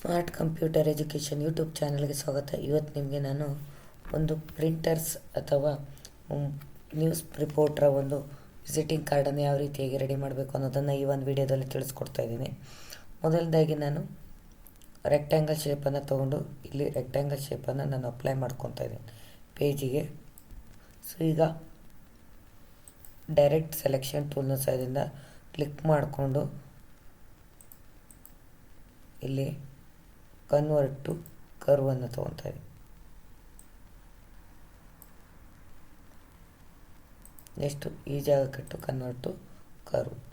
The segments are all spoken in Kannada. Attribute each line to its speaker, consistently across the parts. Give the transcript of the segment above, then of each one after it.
Speaker 1: ಸ್ಮಾರ್ಟ್ ಕಂಪ್ಯೂಟರ್ ಎಜುಕೇಷನ್ ಯೂಟ್ಯೂಬ್ ಚಾನಲ್ಗೆ ಸ್ವಾಗತ. ಇವತ್ತು ನಿಮಗೆ ನಾನು ಒಂದು ಪ್ರಿಂಟರ್ಸ್ ಅಥವಾ ನ್ಯೂಸ್ ರಿಪೋರ್ಟ್ರ ಒಂದು ವಿಸಿಟಿಂಗ್ ಕಾರ್ಡನ್ನು ಯಾವ ರೀತಿಯಾಗಿ ರೆಡಿ ಮಾಡಬೇಕು ಅನ್ನೋದನ್ನು ಈ ಒಂದು ವಿಡಿಯೋದಲ್ಲಿ ತಿಳಿಸ್ಕೊಡ್ತಾ ಇದ್ದೀನಿ. ಮೊದಲನೇದಾಗಿ ನಾನು ರೆಕ್ಟ್ಯಾಂಗಲ್ ಶೇಪನ್ನು ತೊಗೊಂಡು ಇಲ್ಲಿ ರೆಕ್ಟ್ಯಾಂಗಲ್ ಶೇಪನ್ನು ನಾನು ಅಪ್ಲೈ ಮಾಡ್ಕೊತಾ ಇದ್ದೀನಿ. ಪೇಜಿಗೆ. ಸೊ ಈಗ ಡೈರೆಕ್ಟ್ ಸೆಲೆಕ್ಷನ್ ಟೂಲ್ನ ಸಹಾಯದಿಂದ ಕ್ಲಿಕ್ ಮಾಡಿಕೊಂಡು ಇಲ್ಲಿ ಕನ್ವರ್ಟ್ ಟು ಕರ್ವನ್ನು ತೊಗೊತಾ ನೆಕ್ಸ್ಟ್ ನೆಕ್ಸ್ಟು ಈ ಟು ಕನ್ವರ್ಟ್ ಟು ಕರ್ವ್.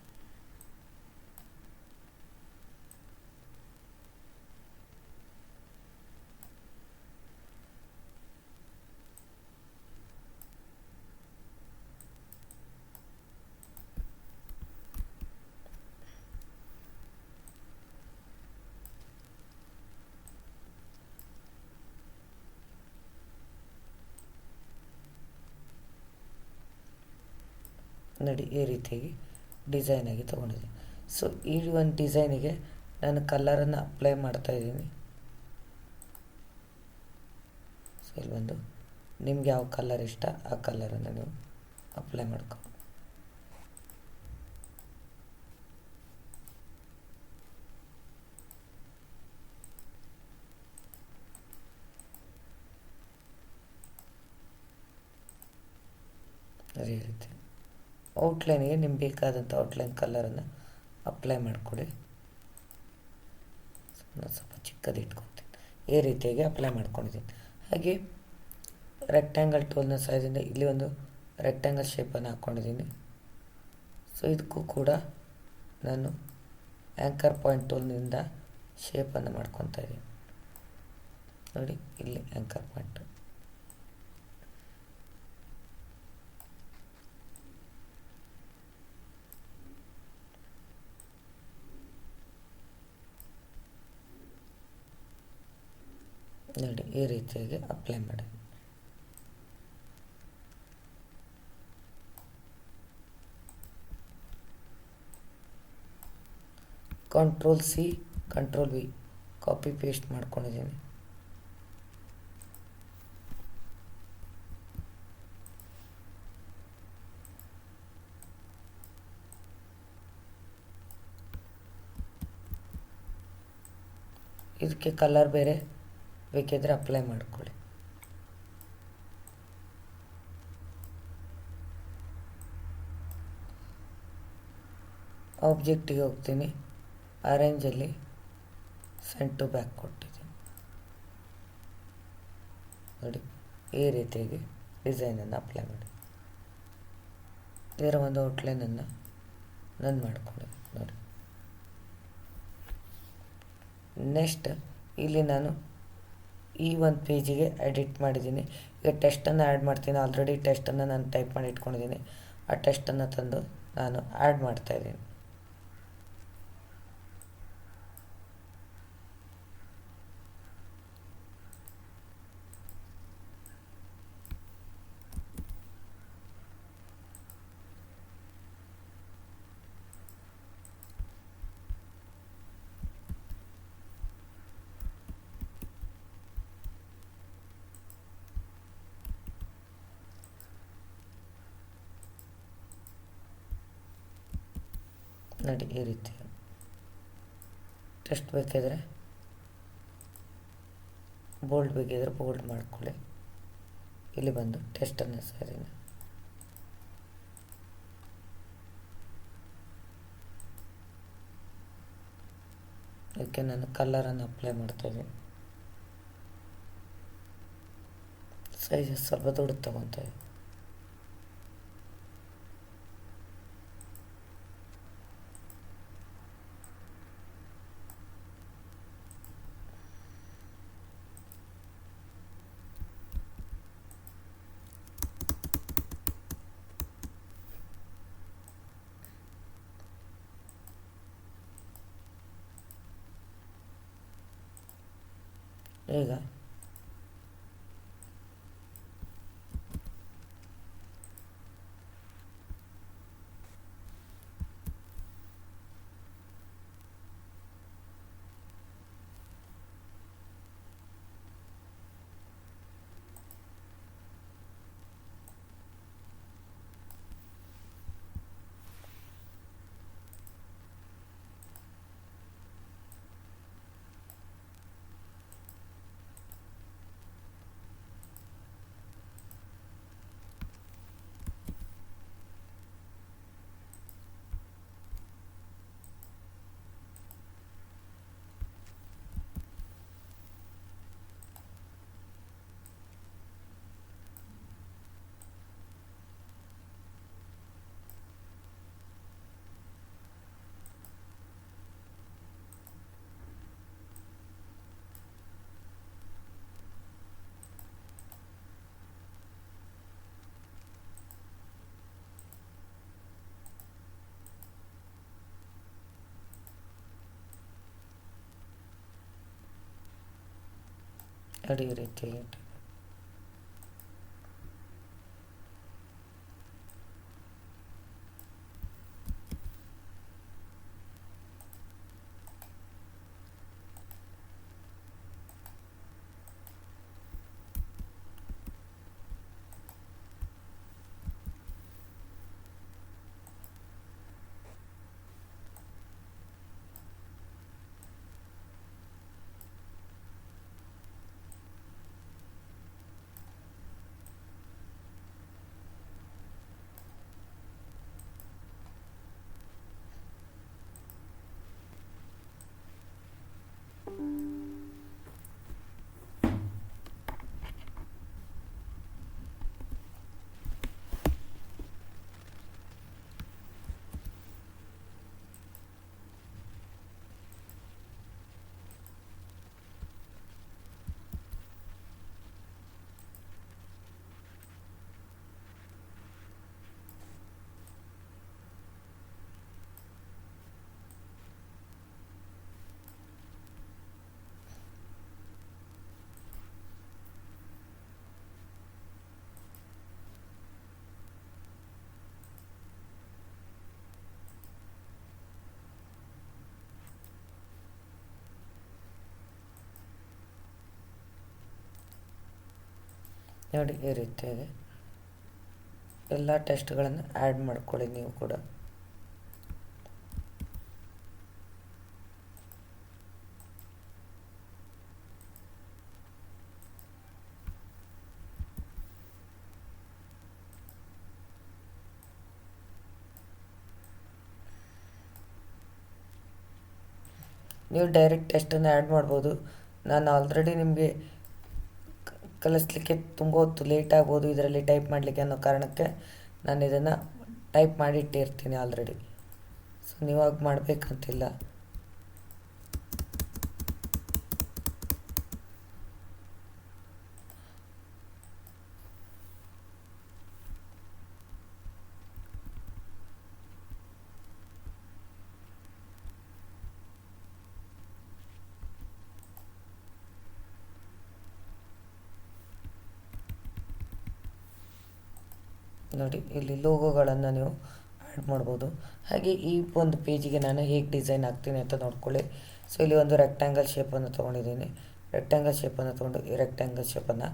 Speaker 1: ನೋಡಿ ಈ ರೀತಿಯಾಗಿ ಡಿಸೈನಾಗಿ ತೊಗೊಂಡಿದ್ದೀನಿ. ಸೊ ಈ ಒಂದು ಡಿಸೈನಿಗೆ ನಾನು ಕಲ್ಲರನ್ನು ಅಪ್ಲೈ ಮಾಡ್ತಾ ಇದ್ದೀನಿ. ಸೊ ಇಲ್ಲಿ ಬಂದು ನಿಮ್ಗೆ ಯಾವ ಕಲರ್ ಇಷ್ಟ, ಆ ಕಲರನ್ನು ನೀವು ಅಪ್ಲೈ ಮಾಡ್ಕೊ. ಅದೇ ರೀತಿ. ಔಟ್ಲೈನಿಗೆ ನಿಮ್ಗೆ ಬೇಕಾದಂಥ ಔಟ್ಲೈನ್ ಕಲರನ್ನು ಅಪ್ಲೈ ಮಾಡಿಕೊಳ್ಳಿ ಸ್ವಲ್ಪ ಚಿಕ್ಕದು ಇಟ್ಕೊತೀನಿ ಈ ರೀತಿಯಾಗಿ ಅಪ್ಲೈ ಮಾಡ್ಕೊಂಡಿದ್ದೀನಿ. ಹಾಗೆ ರೆಕ್ಟ್ಯಾಂಗಲ್ ಟೋಲ್ನ ಸಹಾಯದಿಂದ ಇಲ್ಲಿ ಒಂದು ರೆಕ್ಟ್ಯಾಂಗಲ್ ಶೇಪನ್ನು ಹಾಕ್ಕೊಂಡಿದ್ದೀನಿ ಸೊ ಇದಕ್ಕೂ ಕೂಡ ನಾನು ಆ್ಯಂಕರ್ ಪಾಯಿಂಟ್ ಟೋಲ್ನಿಂದ ಶೇಪನ್ನು ಮಾಡ್ಕೊತಾ ಇದ್ದೀನಿ. ನೋಡಿ, ಇಲ್ಲಿ ಆ್ಯಂಕರ್ ಪಾಯಿಂಟ್ ನೋಡಿ, ಈ ರೀತಿಯಾಗಿ ಅಪ್ಲೈ ಮಾಡಿ. Control C control V copy paste ಮಾಡ್ಕೊಂಡಿದ್ದೀನಿ. ಇದಕ್ಕೆ ಕಲರ್ ಬೇರೆ. ಬೇಕಿದ್ರೆ ಅಪ್ಲೈ ಮಾಡ್ಕೊಳ್ಳಿ. ಆಬ್ಜೆಕ್ಟಿಗೆ ಹೋಗ್ತೀನಿ. ಆರೆಂಜಲ್ಲಿ ಸೆಂಟ್ ಟು ಬ್ಯಾಕ್ ಕೊಟ್ಟಿದ್ದೀನಿ. ನೋಡಿ, ಈ ರೀತಿಯಾಗಿ ಡಿಸೈನನ್ನು ಅಪ್ಲೈ ಮಾಡಿ. ಇದರ ಒಂದು ಔಟ್ಲೈನನ್ನು ನನ್ನ ಮಾಡಿಕೊಂಡೆ ನೋಡಿ. ನೆಕ್ಸ್ಟ್ ಇಲ್ಲಿ ನಾನು ಈ ಒಂದು ಪೇಜಿಗೆ ಎಡಿಟ್ ಮಾಡಿದ್ದೀನಿ. ಈಗ ಟೆಸ್ಟನ್ನು ಆ್ಯಡ್ ಮಾಡ್ತೀನಿ. ಆಲ್ರೆಡಿ ಟೆಸ್ಟನ್ನು ನಾನು ಟೈಪ್ ಮಾಡಿ ಇಟ್ಕೊಂಡಿದ್ದೀನಿ. ಆ ಟೆಸ್ಟನ್ನು ತಂದು ನಾನು ಆ್ಯಡ್ ಮಾಡ್ತಾಯಿದ್ದೀನಿ ನೋಡಿ ಈ ರೀತಿ. ಟೆಸ್ಟ್ ಬೇಕಿದ್ರೆ ಬೋಲ್ಡ್ ಬೇಕಿದ್ರೆ ಬೋಲ್ಡ್ ಮಾಡ್ಕೊಳ್ಳಿ. ಇಲ್ಲಿ ಬಂದು ಟೆಸ್ಟನ್ನು ಸರಿ ಅದಕ್ಕೆ ನಾನು ಕಲ್ಲರನ್ನು ಅಪ್ಲೈ ಮಾಡ್ತಾಯಿದ್ದೀನಿ ಸೈಜ್ ಸ್ವಲ್ಪ ದೊಡ್ಡ ತಗೊತಾ ಇದ್ದೀನಿ ಈಗ ನೋಡಿ ಈ ರೀತಿಯಾಗಿ ಉಂಟು. ನೋಡಿ, ಈ ರೀತಿಯಾಗಿ ಎಲ್ಲ ಟೆಸ್ಟ್ಗಳನ್ನು ಆ್ಯಡ್ ಮಾಡ್ಕೊಳ್ಳಿ ನೀವು ಕೂಡ. ನೀವು ಡೈರೆಕ್ಟ್ ಟೆಸ್ಟನ್ನು ಆ್ಯಡ್ ಮಾಡ್ಬೋದು. ನಾನು ಆಲ್ರೆಡಿ ನಿಮಗೆ ಕಲಿಸ್ಲಿಕ್ಕೆ ತುಂಬ ಹೊತ್ತು ಲೇಟ್ ಆಗ್ಬೋದು ಇದರಲ್ಲಿ ಟೈಪ್ ಮಾಡಲಿಕ್ಕೆ ಅನ್ನೋ ಕಾರಣಕ್ಕೆ ನಾನು ಇದನ್ನು ಟೈಪ್ ಮಾಡಿ ಇಟ್ಟಿರ್ತೀನಿ ಆಲ್ರೆಡಿ ಸೊ ನೀವಾಗ ಮಾಡಬೇಕಂತಿಲ್ಲ. ನೋಡಿ, ಇಲ್ಲಿ ಲೋಗೋಗಳನ್ನು ನೀವು ಆ್ಯಡ್ ಮಾಡ್ಬೋದು. ಹಾಗೆ ಈ ಒಂದು ಪೇಜಿಗೆ ನಾನು ಹೇಗೆ ಡಿಸೈನ್ ಹಾಕ್ತೀನಿ ಅಂತ ನೋಡ್ಕೊಳ್ಳಿ. ಸೊ ಇಲ್ಲಿ ಒಂದು ರೆಕ್ಟ್ಯಾಂಗಲ್ ಶೇಪನ್ನು ತೊಗೊಂಡಿದ್ದೀನಿ. ರೆಕ್ಟ್ಯಾಂಗಲ್ ಶೇಪನ್ನು ತೊಗೊಂಡು ಈ ರೆಕ್ಟ್ಯಾಂಗಲ್ ಶೇಪನ್ನು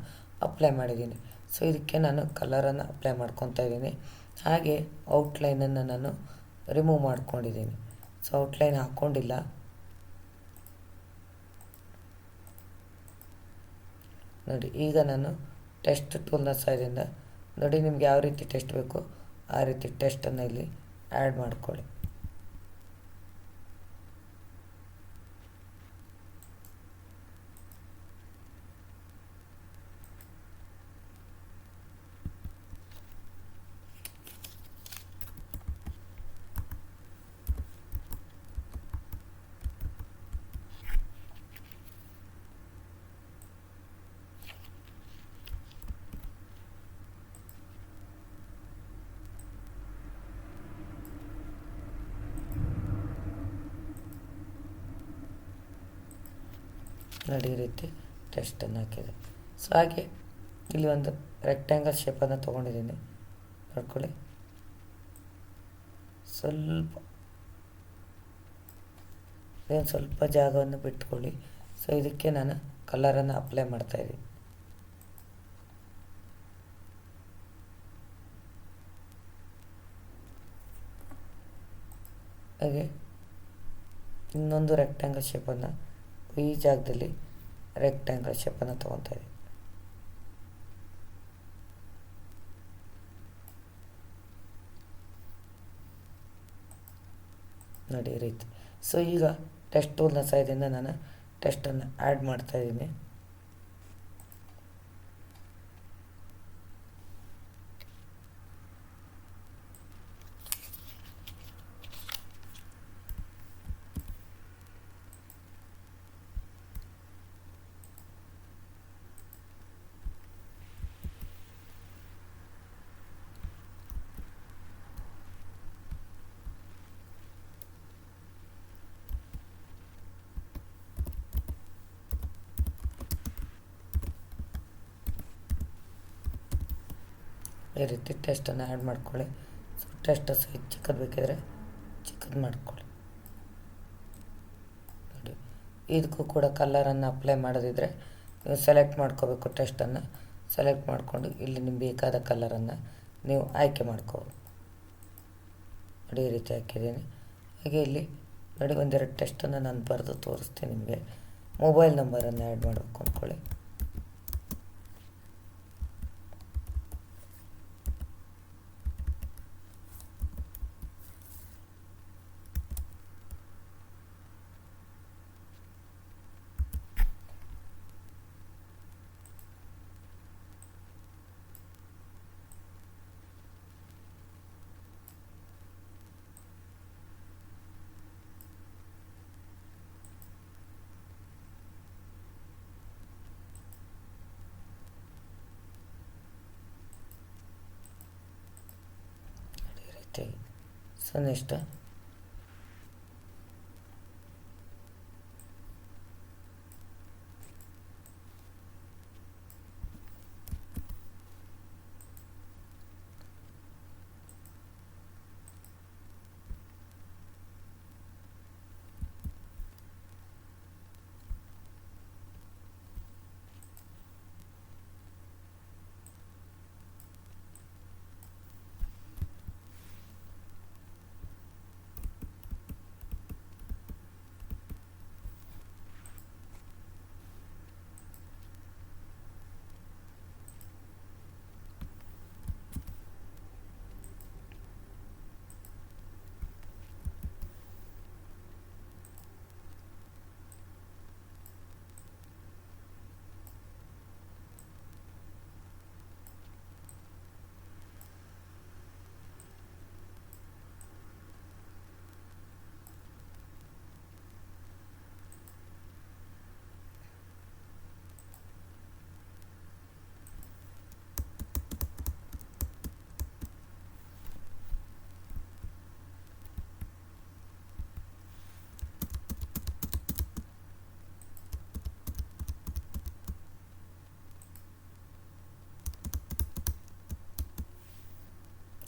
Speaker 1: ಅಪ್ಲೈ ಮಾಡಿದ್ದೀನಿ. ಸೊ ಇದಕ್ಕೆ ನಾನು ಕಲರನ್ನು ಅಪ್ಲೈ ಮಾಡ್ಕೊತಾ ಇದ್ದೀನಿ. ಹಾಗೆ ಔಟ್ಲೈನನ್ನು ನಾನು ರಿಮೂವ್ ಮಾಡ್ಕೊಂಡಿದ್ದೀನಿ. ಸೊ ಔಟ್ಲೈನ್ ಹಾಕ್ಕೊಂಡಿಲ್ಲ ನೋಡಿ, ಈಗ ನಾನು ಟೆಸ್ಟ್ ಟೂಲ್ನ ಸಹಾಯದಿಂದ ನೋಡಿ ನಿಮ್ಗೆ ಯಾವ ರೀತಿ ಟೆಸ್ಟ್ ಬೇಕು ಆ ರೀತಿ ಟೆಸ್ಟನ್ನು ಇಲ್ಲಿ ಆ್ಯಡ್ ಮಾಡ್ಕೊಳ್ಳಿ. ನೋಡಿ ಈ ರೀತಿ ಟೆಸ್ಟನ್ನು ಹಾಕಿದೆ. ಸೊ ಹಾಗೆ ಇಲ್ಲಿ ಒಂದು ರೆಕ್ಟ್ಯಾಂಗಲ್ ಶೇಪನ್ನು ತೊಗೊಂಡಿದ್ದೀನಿ. ನೋಡ್ಕೊಳ್ಳಿ. ಸ್ವಲ್ಪ ಇದೊಂದು ಸ್ವಲ್ಪ ಜಾಗವನ್ನು ಬಿಟ್ಕೊಳ್ಳಿ. ಸೊ ಇದಕ್ಕೆ ನಾನು ಕಲರನ್ನು ಅಪ್ಲೈ ಮಾಡ್ತಾಯಿದ್ದೀನಿ ಹಾಗೆ ಇನ್ನೊಂದು ರೆಕ್ಟ್ಯಾಂಗಲ್ ಶೇಪನ್ನು ಈ ಜಾಗದಲ್ಲಿ ರೆಕ್ಟ್ಯಾಂಗಲ್ ಶೇಪನ್ನು ತೊಗೊತಾ ಇದೆ ನೋಡಿ ರೀತಿ. ಸೊ ಈಗ ಟೆಸ್ಟ್ ಟೂಲ್ನ ಸಹಾಯದಿಂದ ನಾನು ಟೆಸ್ಟನ್ನು ಆ್ಯಡ್ ಮಾಡ್ತಾ ಈ ರೀತಿ ಟೆಸ್ಟನ್ನು ಆ್ಯಡ್ ಮಾಡ್ಕೊಳ್ಳಿ. ಸೊ ಟೆಸ್ಟ್ ಸೈಜ್ ಚಿಕ್ಕದು ಬೇಕಿದ್ರೆ ಚಿಕ್ಕದು ಮಾಡ್ಕೊಳ್ಳಿ. ನೋಡಿ ಇದಕ್ಕೂ ಕೂಡ ಕಲರನ್ನು ಅಪ್ಲೈ ಮಾಡೋದಿದ್ರೆ ನೀವು ಸೆಲೆಕ್ಟ್ ಮಾಡ್ಕೋಬೇಕು ಟೆಸ್ಟನ್ನು ಸೆಲೆಕ್ಟ್ ಮಾಡಿಕೊಂಡು ಇಲ್ಲಿ ನಿಮ್ಗೆ ಬೇಕಾದ ಕಲರನ್ನು ನೀವು ಆಯ್ಕೆ ಮಾಡ್ಕೋಬೇಕು. ನೋಡಿ, ಈ ರೀತಿ ಹಾಕಿದ್ದೀನಿ. ಹಾಗೆ ಇಲ್ಲಿ ನೋಡಿ, ಒಂದೆರಡು ಟೆಸ್ಟನ್ನು ನಾನು ಬರೆದು ತೋರಿಸ್ತೀನಿ ನಿಮಗೆ. ಮೊಬೈಲ್ ನಂಬರನ್ನು ಆ್ಯಡ್ ಮಾಡಬೇಕು ಅಂದ್ಕೊಳ್ಳಿ. ಈ ರೀತಿ ಸೊ ನೆಕ್ಸ್ಟ್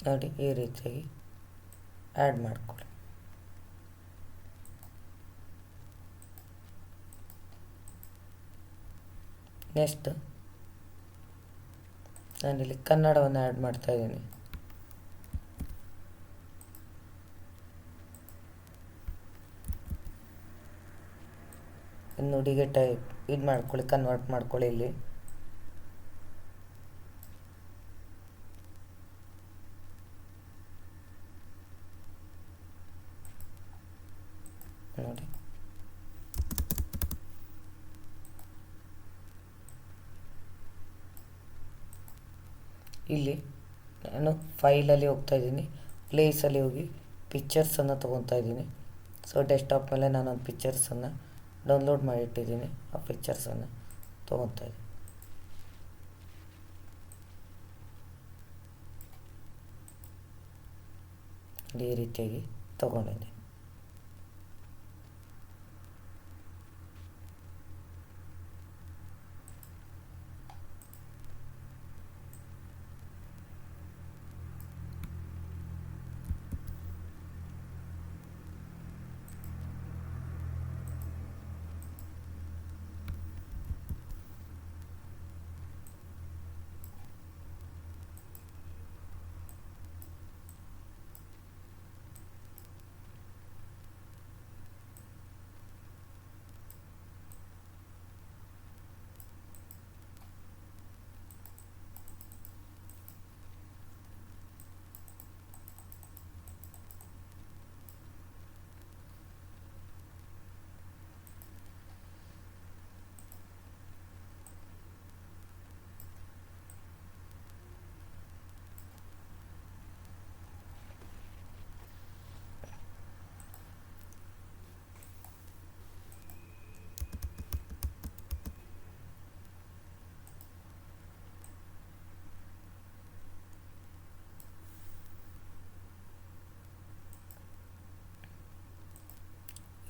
Speaker 1: ನೋಡಿ ಈ ರೀತಿಯಾಗಿ ಆ್ಯಡ್ ಮಾಡಿಕೊಳ್ಳಿ. ನೆಕ್ಸ್ಟ್ ನಾನಿಲ್ಲಿ ಕನ್ನಡವನ್ನು ಆ್ಯಡ್ ಮಾಡ್ತಾ ಇದ್ದೀನಿ. ನುಡಿಗೆ ಟೈಪ್ ಇದು ಮಾಡ್ಕೊಳ್ಳಿ ಕನ್ವರ್ಟ್ ಮಾಡ್ಕೊಳ್ಳಿ ಇಲ್ಲಿ ನೋಡಿ ಇಲ್ಲಿ ನಾನು ಫೈಲಲ್ಲಿ ಹೋಗ್ತಾ ಇದ್ದೀನಿ. ಪ್ಲೇಸಲ್ಲಿ ಹೋಗಿ ಪಿಕ್ಚರ್ಸನ್ನು ತೊಗೊತಾ ಇದ್ದೀನಿ. ಸೊ, ಡೆಸ್ಕ್ಟಾಪ್ ಮೇಲೆ ನಾನು ಒಂದು ಪಿಕ್ಚರ್ಸನ್ನು ಡೌನ್ಲೋಡ್ ಮಾಡಿಟ್ಟಿದ್ದೀನಿ. ಆ ಪಿಕ್ಚರ್ಸನ್ನು ತೊಗೊತಾ ಇದ್ದೀನಿ. ಈ ರೀತಿಯಾಗಿ ತೊಗೊಂಡಿದ್ದೀನಿ.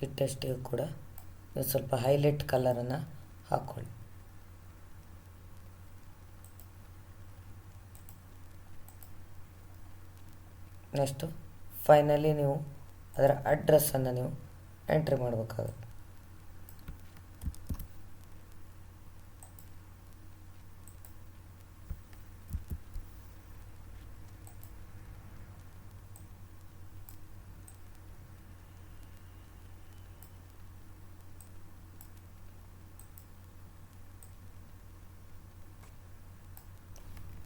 Speaker 1: ಇಟ್ಟಷ್ಟಿಗೂ ಕೂಡ ಸ್ವಲ್ಪ ಹೈಲೈಟ್ ಕಲರನ್ನು ಹಾಕ್ಕೊಳ್ಳಿ ನೆಕ್ಸ್ಟು ಫೈನಲಿ ನೀವು ಅದರ ಅಡ್ರೆಸ್ಸನ್ನು ನೀವು ಎಂಟ್ರಿ ಮಾಡಬೇಕಾಗುತ್ತೆ.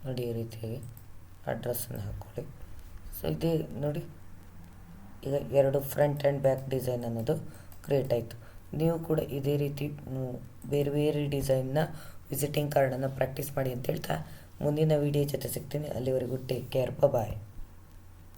Speaker 1: ನೋಡಿ ಈ ರೀತಿಯಾಗಿ ಅಡ್ರೆಸ್ಸನ್ನು ಹಾಕ್ಕೊಳ್ಳಿ ಸೊ ಇದೇ ನೋಡಿ, ಈಗ ಎರಡು ಫ್ರಂಟ್ ಆ್ಯಂಡ್ ಬ್ಯಾಕ್ ಡಿಸೈನ್ ಅನ್ನೋದು ಕ್ರಿಯೇಟ್ ಆಯಿತು. ನೀವು ಕೂಡ ಇದೇ ರೀತಿ ಬೇರೆ ಬೇರೆ ಡಿಸೈನ್ನ ವಿಸಿಟಿಂಗ್ ಕಾರ್ಡನ್ನು ಪ್ರಾಕ್ಟೀಸ್ ಮಾಡಿ ಅಂತ ಹೇಳ್ತಾ ಮುಂದಿನ ವಿಡಿಯೋ ಜೊತೆ ಸಿಗ್ತೀನಿ. ಅಲ್ಲಿವರೆಗೂ ಟೇಕ್ ಕೇರ್ ಬಾಯ್